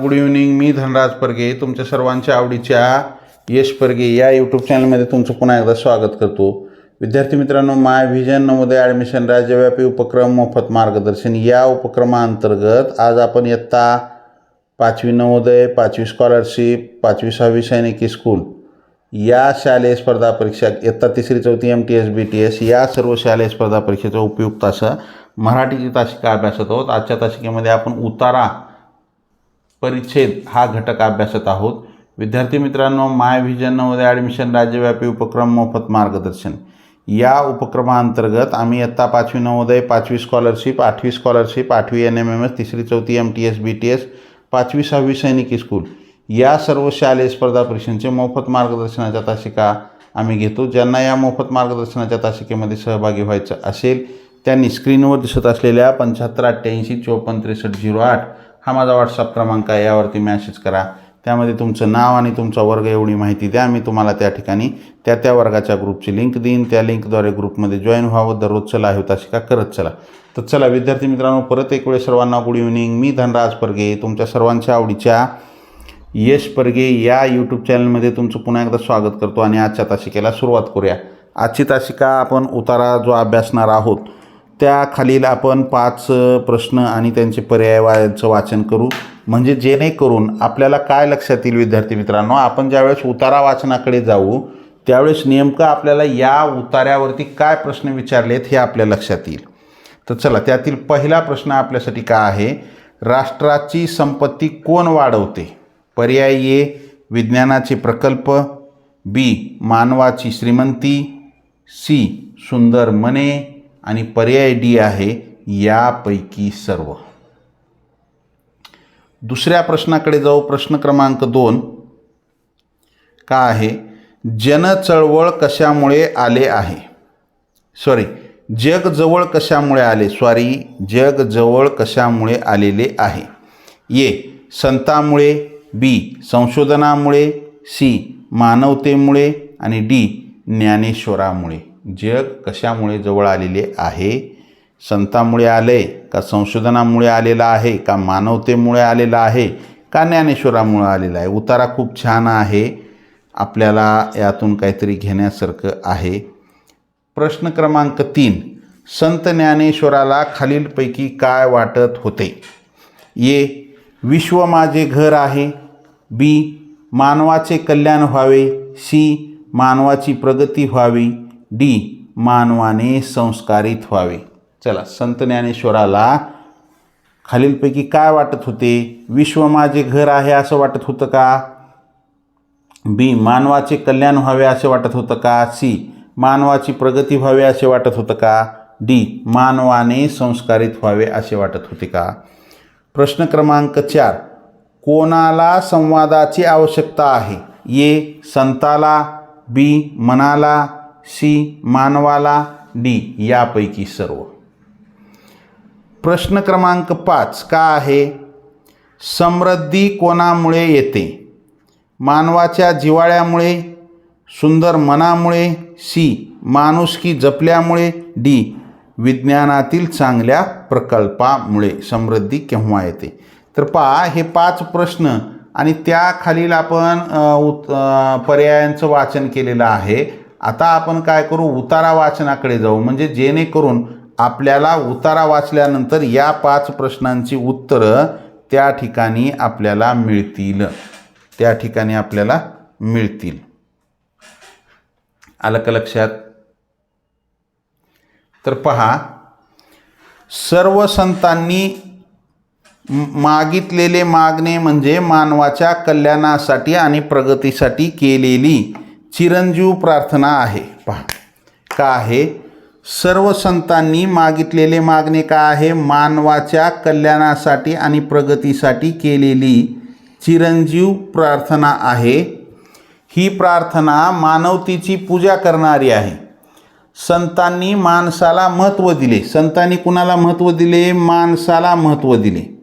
Good evening मी धनराज परगे. तुमच्या सर्वांच्या आवडीच्या यश परगे या यूट्यूब चॅनलमध्ये तुमचं पुन्हा एकदा स्वागत करतो. विद्यार्थी मित्रांनो माय व्हिजन नवोदय ॲडमिशन राज्यव्यापी उपक्रम मोफत मार्गदर्शन या उपक्रमाअंतर्गत आज आपण इयत्ता पाचवी नवोदय पाचवी स्कॉलरशिप पाचवी सहावी सैनिकी स्कूल या शालेय स्पर्धा परीक्षा इयत्ता तिसरी चौथी M T S B T S या सर्व शालेय स्पर्धा परीक्षेचा उपयुक्त असं मराठीची तासिका अभ्यासत आहोत. आजच्या तासिकेमध्ये आपण उतारा परिच्छेद हा घटक अभ्यासत आहोत. विद्यार्थी मित्रांनो माय व्हिजन नवोदय ॲडमिशन राज्यव्यापी उपक्रम मोफत मार्गदर्शन. या उपक्रमाअंतर्गत आम्ही इयत्ता पाचवी नवोदय पाचवी स्कॉलरशिप आठवी स्कॉलरशिप आठवी एन एम एम एस तिसरी चौथी M T S B T S पाचवी सहावी सैनिकी स्कूल या सर्व शालेय स्पर्धा परीक्षांचे मोफत मार्गदर्शनाच्या तासिका आम्ही घेतो. ज्यांना या मोफत मार्गदर्शनाच्या तासिकेमध्ये सहभागी व्हायचं असेल त्यांनी स्क्रीनवर दिसत असलेल्या पंच्याहत्तर अठ्ठ्याऐंशी चोपन्न त्रेसष्ट झिरो आठ हा माझा व्हॉट्सअप क्रमांक आहे यावरती मॅसेज करा. त्यामध्ये तुमचं नाव आणि तुमचा वर्ग एवढी माहिती द्या. मी तुम्हाला त्या ठिकाणी त्या त्या वर्गाच्या ग्रुपची लिंक देईन. त्या लिंकद्वारे ग्रुपमध्ये जॉईन व्हावं. दररोजचं लाईव्ह तासिका करत चला. तर चला विद्यार्थी मित्रांनो परत एक वेळेस सर्वांना गुड इव्हनिंग मी धनराज परगे तुमच्या सर्वांच्या आवडीच्या यश परगे या यूट्यूब चॅनलमध्ये तुमचं पुन्हा एकदा स्वागत करतो आणि आजच्या तासिकेला सुरुवात करूया. आजची तासिका आपण उतारा जो अभ्यासणार आहोत त्या खालील आपण पाच प्रश्न आणि त्यांचे पर्यायाचं वाचन करू. म्हणजे जेणेकरून आपल्याला काय लक्षात येईल विद्यार्थी मित्रांनो? आपण ज्यावेळेस उतारा वाचनाकडे जाऊ त्यावेळेस नेमकं आपल्याला या उतार्यावरती काय प्रश्न विचारलेत हे आपल्या लक्षात येईल. तर चला त्यातील पहिला प्रश्न आपल्यासाठी काय आहे? राष्ट्राची संपत्ती कोण वाढवते? पर्याय ए विज्ञानाचे प्रकल्प. बी मानवाची श्रीमंती. सी सुंदर मने. आणि पर्याय डी आहे यापैकी सर्व. दुसऱ्या प्रश्नाकडे जाऊ. प्रश्न क्रमांक दोन. का आहे? जनचळवळ कशामुळे आले आहे? सॉरी जग जवळ कशामुळे आले? सॉरी जग जवळ कशामुळे आलेले आहे? ए संतामुळे. बी संशोधनामुळे. सी मानवतेमुळे. आणि डी ज्ञानेश्वरामुळे. जग कशामुळे जवळ आलेले आहे? संतामुळे आले का संशोधनामुळे आलेलं आहे का मानवतेमुळे आलेलं आहे का ज्ञानेश्वरामुळे आलेलं आहे? उतारा खूप छान आहे. आपल्याला यातून काहीतरी घेण्यासारखं आहे. प्रश्न क्रमांक तीन. संत ज्ञानेश्वराला खालीलपैकी काय वाटत होते? ए. विश्व माझे घर आहे. बी. मानवाचे कल्याण व्हावे. सी. मानवाची प्रगती व्हावी. डी मानवाने संस्कारित व्हावे. चला संत ज्ञानेश्वराला खालीलपैकी काय वाटत होते? विश्व माझे घर आहे असं वाटत होतं का? बी मानवाचे कल्याण व्हावे असे वाटत होतं का? सी मानवाची प्रगती व्हावी असे वाटत होतं का? डी मानवाने संस्कारित व्हावे असे वाटत होते का? प्रश्न क्रमांक चार कोणाला संवादाची आवश्यकता आहे? ए संताला बी मनाला सी मानवाला डी यापैकी सर्व. प्रश्न क्रमांक पाच का आहे? समृद्धी कोणामुळे येते? मानवाच्या जिवाळ्यामुळे सुंदर मनामुळे सी माणुसकी जपल्यामुळे डी विज्ञानातील चांगल्या प्रकल्पामुळे समृद्धी केव्हा येते? तर पहा हे पाच प्रश्न आणि त्या खालील आपण उत पर्यायांचं वाचन केलेलं आहे. आता आपण काय करू? उतारा वाचनाकडे जाऊ. म्हणजे जेणेकरून आपल्याला उतारा वाचल्यानंतर या पाच प्रश्नांची उत्तरं त्या ठिकाणी आपल्याला मिळतील. त्या ठिकाणी आपल्याला मिळतील. आलं का लक्षात? तर पहा सर्व संतांनी मागितलेले मागणे म्हणजे मानवाच्या कल्याणासाठी आणि प्रगतीसाठी केलेली चिरंजीव प्रार्थना आहे. पहा. का आहे? सर्व संतांनी मागितलेले मागणे का आहे? मानवाच्या कल्याणासाठी आणि प्रगतीसाठी केलेली चिरंजीव प्रार्थना आहे. ही प्रार्थना मानवतेची पूजा करणारी आहे. संतांनी माणसाला महत्त्व दिले. संतांनी कुणाला महत्त्व दिले? माणसाला महत्त्व दिले.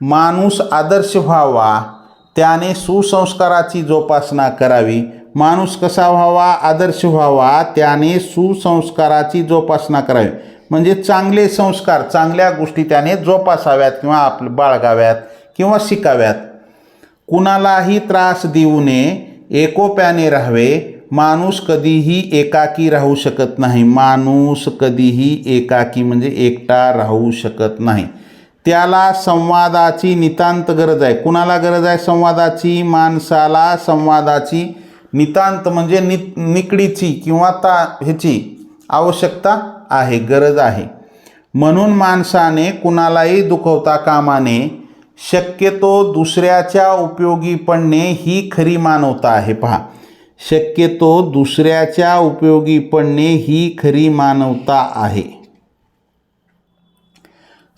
माणूस आदर्श व्हावा त्याने सुसंस्काराची जोपासना करावी माणूस कसा व्हावा आदर्श व्हावा त्याने सुसंस्काराची जोपासना करावी. म्हणजे चांगले संस्कार चांगल्या गोष्टी त्याने जोपासाव्यात किंवा आप बाळगाव्यात किंवा शिकाव्यात. कुणालाही त्रास देऊ नये एकोप्याने राहावे. माणूस कधीही एकाकी राहू शकत नाही. माणूस कधीही एकाकी म्हणजे एकटा राहू शकत नाही. त्याला संवादाची नितांत गरज आहे. कुणाला गरज आहे संवादाची? माणसाला संवादाची नितांत म्हणजे नि निकडीची किंवा ता ह्याची आवश्यकता आहे गरज आहे. म्हणून माणसाने कुणालाही दुखवता कामा नये शक्यतो दुसऱ्याच्या उपयोगी पडणे ही खरी मानवता आहे. पहा शक्यतो दुसऱ्याच्या उपयोगी पडणे ही खरी मानवता आहे.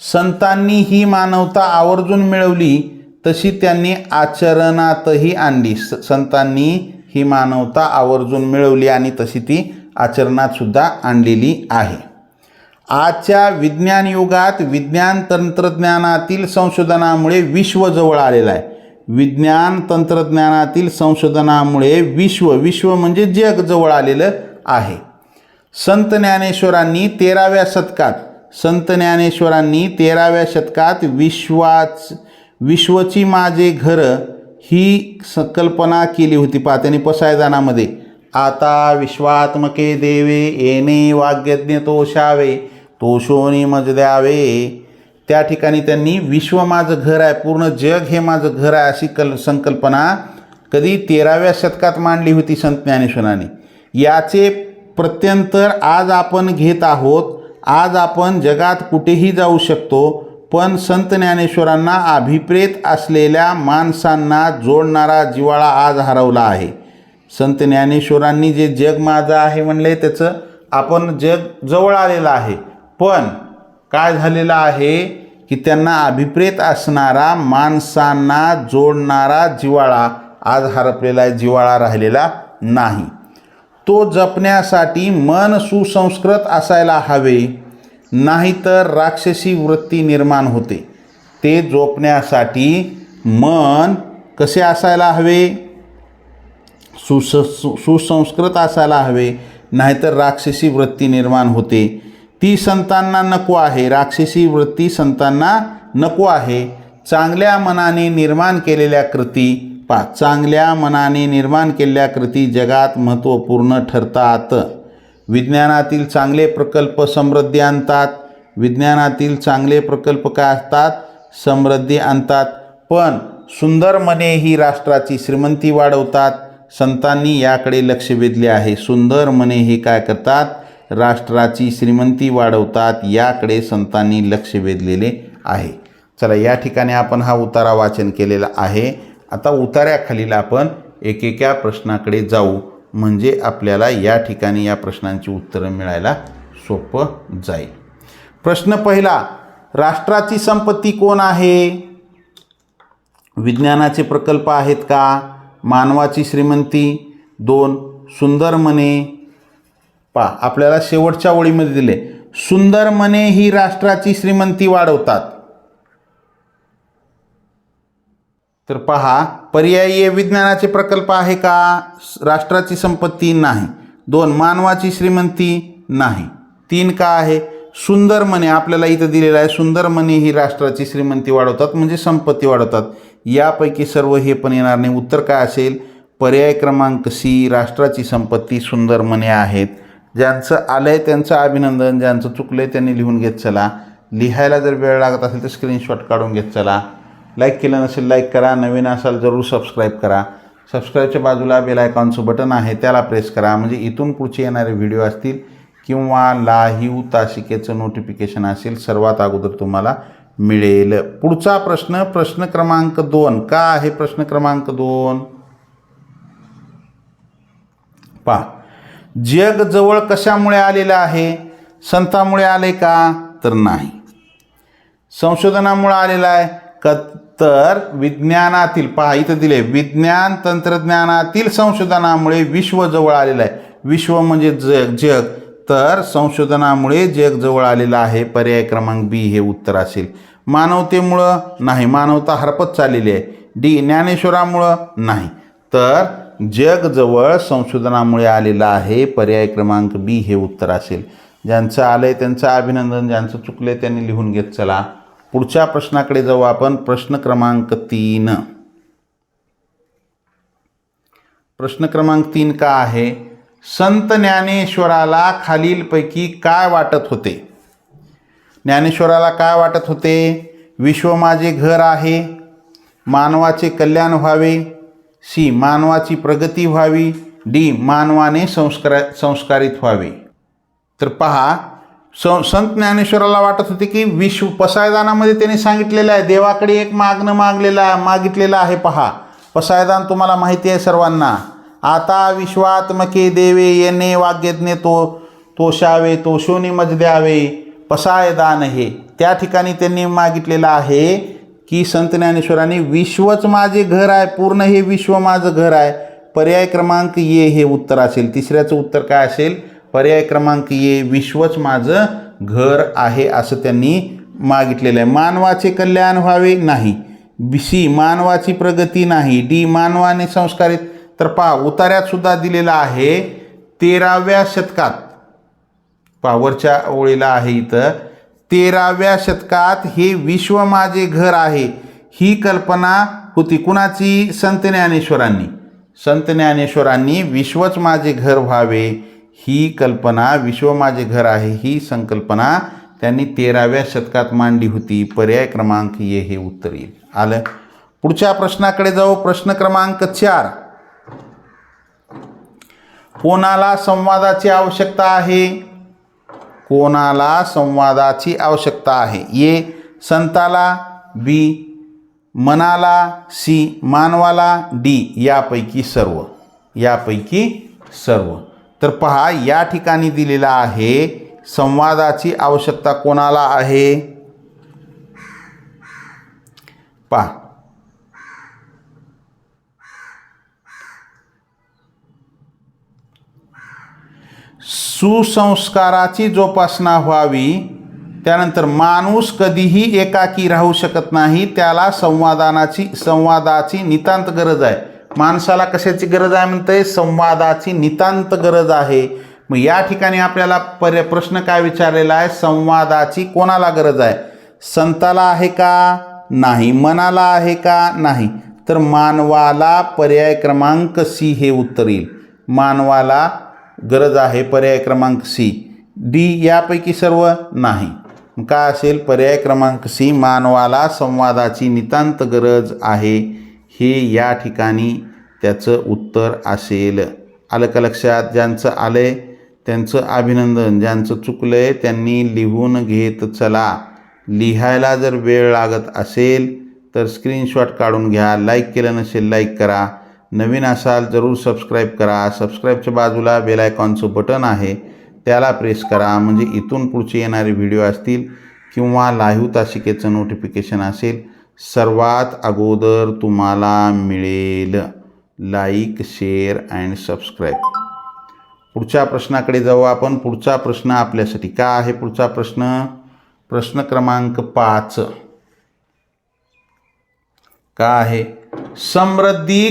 संतांनी ही मानवता आवर्जून मिळवली तशी त्यांनी आचरणातही आणली. स संतांनी ही मानवता आवर्जून मिळवली आणि तशी ती आचरणातसुद्धा आणलेली आहे. आजच्या विज्ञान युगात विज्ञान तंत्रज्ञानातील संशोधनामुळे विश्व जवळ आलेलं आहे. विज्ञान तंत्रज्ञानातील संशोधनामुळे विश्व विश्व म्हणजे जग जवळ आलेलं आहे. संत ज्ञानेश्वरांनी तेराव्या शतकात संत ज्ञानेश्वरांनी तेराव्या शतकात विश्वाच विश्वची माझे घरं ही संकल्पना केली होती पहा त्यांनी पसायदानामध्ये. आता विश्वात्मके देवे येणे वाग्यज्ञ तोषावे तोषोनी मज द्यावे. त्या ठिकाणी त्यांनी विश्व माझं घर आहे पूर्ण जग हे माझं घर आहे अशी कल संकल्पना कधी तेराव्या शतकात मांडली होती संत ज्ञानेश्वरांनी. याचे प्रत्यंतर आज आपण घेत आहोत आज आपण जगात कुठेही जाऊ शकतो पण संत ज्ञानेश्वरांना अभिप्रेत असलेल्या माणसांना जोडणारा जिवाळा आज हरवला आहे. संत ज्ञानेश्वरांनी जे जग माझं आहे म्हणले त्याचं आपण जग जवळ आलेलं आहे. पण काय झालेलं आहे की त्यांना अभिप्रेत असणारा माणसांना जोडणारा जिवाळा आज हरपलेला जिवाळा राहिलेला नाही. तो जपण्यासाठी मन सुसंस्कृत असायला हवे. नाहीतर राक्षसी वृत्ती निर्माण होते. ते जोपण्यासाठी मन कसे असायला हवे? सुस सु- सुसंस्कृत असायला हवे नाहीतर राक्षसी वृत्ती निर्माण होते. ती संतांना नको आहे राक्षसी वृत्ती संतांना नको आहे. चांगल्या मनाने निर्माण केलेल्या कृती पा चांगल्या मनाने निर्माण केलेल्या कृती जगात महत्त्वपूर्ण ठरतात. विज्ञानातील चांगले प्रकल्प समृद्धी आणतात. विज्ञानातील चांगले प्रकल्प काय असतात? समृद्धी आणतात. पण सुंदर मने ही राष्ट्राची श्रीमंती वाढवतात. संतांनी याकडे लक्ष वेधले आहे. सुंदर मने हे काय करतात? राष्ट्राची श्रीमंती वाढवतात. याकडे संतांनी लक्ष वेधलेले आहे. चला या ठिकाणी आपण हा उतारा वाचन केलेला आहे. आता उतार्याखालील आपण एकेका प्रश्नाकडे जाऊ. म्हणजे आपल्याला या ठिकाणी या प्रश्नांची उत्तरं मिळायला सोपं जाईल. प्रश्न पहिला राष्ट्राची संपत्ती कोण आहे? विज्ञानाचे प्रकल्प आहेत का? मानवाची श्रीमंती? दोन सुंदर मने. पा आपल्याला शेवटच्या ओळीमध्ये दिले. सुंदर मने ही राष्ट्राची श्रीमंती वाढवतात. तर पहा पर्यायी विज्ञानाचे प्रकल्प आहे का? राष्ट्राची संपत्ती नाही. दोन मानवाची श्रीमंती नाही. तीन का आहे? सुंदर मने आपल्याला इथं दिलेलं आहे सुंदर मने ही राष्ट्राची श्रीमंती वाढवतात म्हणजे संपत्ती वाढवतात. यापैकी सर्व हे पण येणार नाही. उत्तर काय असेल? पर्याय क्रमांक सी राष्ट्राची संपत्ती सुंदर मने आहेत. ज्यांचं आलं आहे त्यांचं अभिनंदन ज्यांचं चुकलं आहे त्यांनी लिहून घेत चला. लिहायला जर वेळ लागत असेल तर स्क्रीनशॉट काढून घेत चला. लाईक केलं नसेल लाईक करा. नवीन असाल जरूर सबस्क्राईब करा. सबस्क्राईबच्या बाजूला बेल आयकॉनचं बटन आहे त्याला प्रेस करा. म्हणजे इथून पुढचे येणारे व्हिडिओ असतील किंवा लाहीव तासिकेचं नोटिफिकेशन असेल सर्वात अगोदर तुम्हाला मिळेल. पुढचा प्रश्न प्रश्न क्रमांक दोन. का आहे प्रश्न क्रमांक दोन? पहा. जग जवळ कशामुळे आलेलं आहे? संतामुळे आले का? तर नाही. संशोधनामुळे आलेला आहे. क तर विज्ञानातील पहा इथं दिले विज्ञान तंत्रज्ञानातील संशोधनामुळे विश्व जवळ आलेलं आहे. विश्व म्हणजे जग जग. तर संशोधनामुळे जग जवळ आलेलं आहे. पर्याय क्रमांक बी हे उत्तर असेल. मानवतेमुळं नाही मानवता हरपत चाललेली आहे. डी ज्ञानेश्वरामुळं नाही. तर जग जवळ संशोधनामुळे आलेलं आहे. पर्याय क्रमांक बी हे उत्तर असेल. ज्यांचं आलं आहे त्यांचं अभिनंदन ज्यांचं चुकलं आहे त्यांनी लिहून घेत चला. पुढच्या प्रश्नाकडे जाऊ आपण. प्रश्न क्रमांक तीन. प्रश्न क्रमांक तीन का आहे? संत ज्ञानेश्वराला खालीलपैकी काय वाटत होते? ज्ञानेश्वराला काय वाटत होते? विश्व माझे घर आहे. मानवाचे कल्याण व्हावे. सी. मानवाची प्रगती व्हावी. डी. मानवाने संस्कार संस्कारित व्हावे. तर पहा स संत ज्ञानेश्वराला वाटत होते की विश्व पसायदानामध्ये त्यांनी सांगितलेलं आहे देवाकडे एक मागणं मागलेलं मागितलेलं आहे पहा. पसायदान तुम्हाला माहिती आहे सर्वांना. आता विश्वात्मके देवे येणे वाग्यज्ञे तो तोषावे तो शोनिमज द्यावे पसायदान हे. त्या ठिकाणी त्यांनी मागितलेलं आहे की संत ज्ञानेश्वरांनी विश्वच माझे घर आहे पूर्ण हे विश्व माझं घर आहे. पर्याय क्रमांक ये हे उत्तर असेल. तिसऱ्याचं उत्तर काय असेल? पर्याय क्रमांक ये विश्वच माझं घर आहे असं त्यांनी मागितलेलं आहे. मानवाचे कल्याण व्हावे नाही. बी सी मानवाची प्रगती नाही. डी मानवाने संस्कारित तर पहा उतार्यात सुद्धा दिलेला आहे तेराव्या शतकात. पावरच्या ओळीला आहे इथं. तेराव्या शतकात हे विश्व माझे घर आहे. ही कल्पना होती कुणाची? संत ज्ञानेश्वरांनी. संत ज्ञानेश्वरांनी विश्वच माझे घर व्हावे. ही कल्पना विश्व माझे घर आहे ही संकल्पना त्यांनी तेराव्या शतकात मांडली होती. पर्याय क्रमांक ये हे उत्तर येईल. आलं? पुढच्या प्रश्नाकडे जाऊ. प्रश्न क्रमांक चार. कोणाला संवादाची आवश्यकता आहे? कोणाला संवादाची आवश्यकता आहे? ये संताला बी. मनाला सी. मानवाला डी. यापैकी सर्व. यापैकी सर्व. तर पहा या ठिकाणी दिलेला आहे संवादाची आवश्यकता कोणाला आहे? पहा. सुसंस्काराची जोपासना व्हावी त्यानंतर माणूस कधीही एकाकी राहू शकत नाही त्याला संवादानाची संवादाची नितांत गरज आहे. माणसाला कशाची गरज आहे म्हणते संवादाची नितांत गरज आहे. मग या ठिकाणी आपल्याला पर्य प्रश्न काय विचारलेला आहे? संवादाची कोणाला गरज आहे? संताला आहे का? नाही. मनाला आहे का? नाही. तर मानवाला पर्याय क्रमांक सी हे उत्तर येईल. मानवाला गरज आहे पर्याय क्रमांक सी. डी यापैकी सर्व? नाही. का काय असेल? पर्याय क्रमांक सी मानवाला संवादाची नितांत गरज आहे. हे या ठिकाणी त्याचं उत्तर असेल. आलं का लक्षात? ज्यांचं आलं आहे त्यांचं अभिनंदन. ज्यांचं चुकलं आहे त्यांनी लिहून घेत चला. लिहायला जर वेळ लागत असेल तर स्क्रीनशॉट काढून घ्या. लाईक केलं नसेल लाईक करा. नवीन असाल जरूर सबस्क्राईब करा. सबस्क्राईबच्या बाजूला बेल आयकॉनचं बटन आहे. त्याला प्रेस करा. म्हणजे इथून पुढचे येणारे व्हिडिओ असतील किंवा लाईव्ह तासिकेचं नोटिफिकेशन असेल सर्वात अगोदर तुम्हाला मिळेल लाईक शेअर अँड सबस्क्राईब. पुढच्या प्रश्नाकडे जाऊ आपण. पुढचा प्रश्न आपल्यासाठी का आहे पुढचा प्रश्न? प्रश्न क्रमांक पाच. का आहे? समृद्धी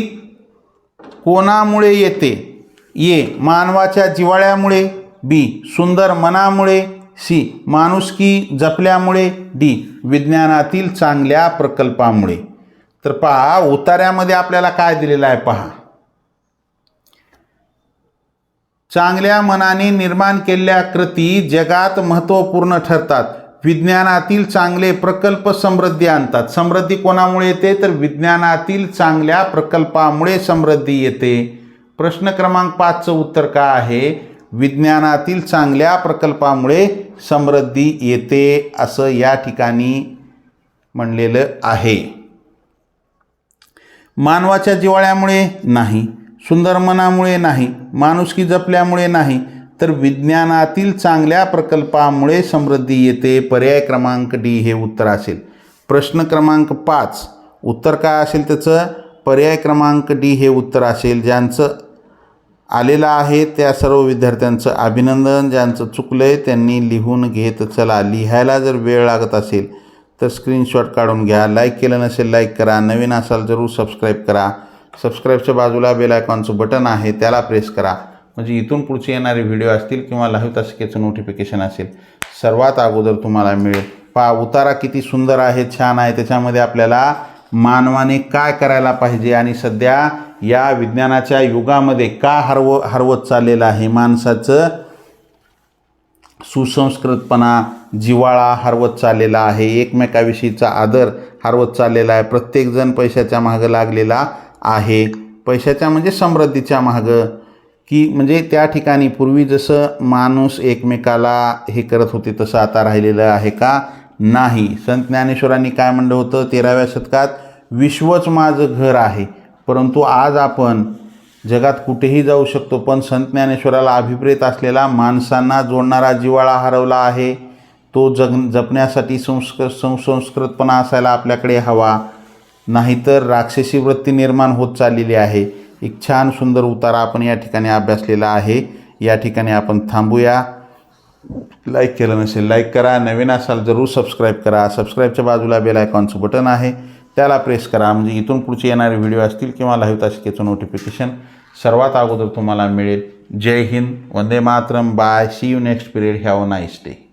कोणामुळे येते? ये मानवाच्या जिवाळ्यामुळे बी. सुंदर मनामुळे सी. माणुसकी जपल्यामुळे डी. विज्ञानातील चांगल्या प्रकल्पामुळे. तर पहा उतार्यामध्ये आपल्याला काय दिलेलं आहे पहा. चांगल्या मनाने निर्माण केलेल्या कृती जगात महत्त्वपूर्ण ठरतात. विज्ञानातील चांगले प्रकल्प समृद्धी आणतात. समृद्धी कोणामुळे येते? तर विज्ञानातील चांगल्या प्रकल्पामुळे समृद्धी येते. प्रश्न क्रमांक पाचचं उत्तर काय आहे? विज्ञानातील चांगल्या प्रकल्पामुळे समृद्धी येते असं या ठिकाणी म्हणलेलं आहे. मानवाच्या जिवाळ्यामुळे नाही सुंदर मनामुळे नाही माणुसकी जपल्यामुळे नाही तर विज्ञानातील चांगल्या प्रकल्पामुळे समृद्धी येते. पर्याय क्रमांक डी हे उत्तर असेल. प्रश्न क्रमांक पाच. उत्तर काय असेल त्याचं? पर्याय क्रमांक डी हे उत्तर असेल ज्यांचं आलेला आहे. त्या सर्व विद्यार्थ्यांचं अभिनंदन. ज्यांचं चुकलं आहे त्यांनी लिहून घेत चला. लिहायला जर वेळ लागत असेल तर स्क्रीनशॉट काढून घ्या. लाईक केलं नसेल लाईक करा. नवीन असाल जरूर सबस्क्राईब करा. सबस्क्राईबच्या बाजूला बेल आयकॉनचं बटन आहे त्याला प्रेस करा. म्हणजे इथून पुढचे येणारे व्हिडिओ असतील किंवा लाईव्ह तासिकेचं नोटिफिकेशन असेल सर्वात अगोदर तुम्हाला मिळेल. पहा उतारा किती सुंदर आहे छान आहे. त्याच्यामध्ये आपल्याला मानवाने काय करायला पाहिजे आणि सध्या या विज्ञानाच्या युगामध्ये का हरव हरवत चाललेलं आहे? माणसाचं सुसंस्कृतपणा जिव्हाळा हरवत चाललेला आहे. एकमेकाविषयीचा आदर हरवत चाललेला आहे. प्रत्येकजण पैशाच्या मागं लागलेला आहे. पैशाच्या म्हणजे समृद्धीच्या मागं. की म्हणजे त्या ठिकाणी पूर्वी जसं माणूस एकमेकाला हे करत होते तसं आता राहिलेलं आहे का? नाही. संत ज्ञानेश्वरांनी काय म्हणलं होतं? तेराव्या शतकात विश्वच माझं घर आहे. परंतु आज आपण जगात कुठेही जाऊ शकतो पण संत ज्ञानेश्वराला अभिप्रेत असलेला माणसांना जोडणारा जिवाळा हरवला आहे तो जग जपण्यासाठी संस्कृत संसंस्कृतपणा असायला आपल्याकडे हवा. नाहीतर राक्षसी वृत्ती निर्माण होत चाललेली आहे. एक छान सुंदर उतारा आपण या ठिकाणी अभ्यासलेला आहे. या ठिकाणी आपण थांबूया. लाईक केलं नसेल लाईक करा. नवीन असाल जरूर सबस्क्राईब करा. सबस्क्राईबच्या बाजूला बेल आयकॉनचं बटन आहे. त्याला प्रेस करा. म्हणजे इथून पुढचे येणारे व्हिडिओ असतील किंवा लाईव्ह तासिकेचं नोटिफिकेशन सर्वात अगोदर तुम्हाला मिळेल. जय हिंद. वंदे Mataram. Bye see you next period have a nice day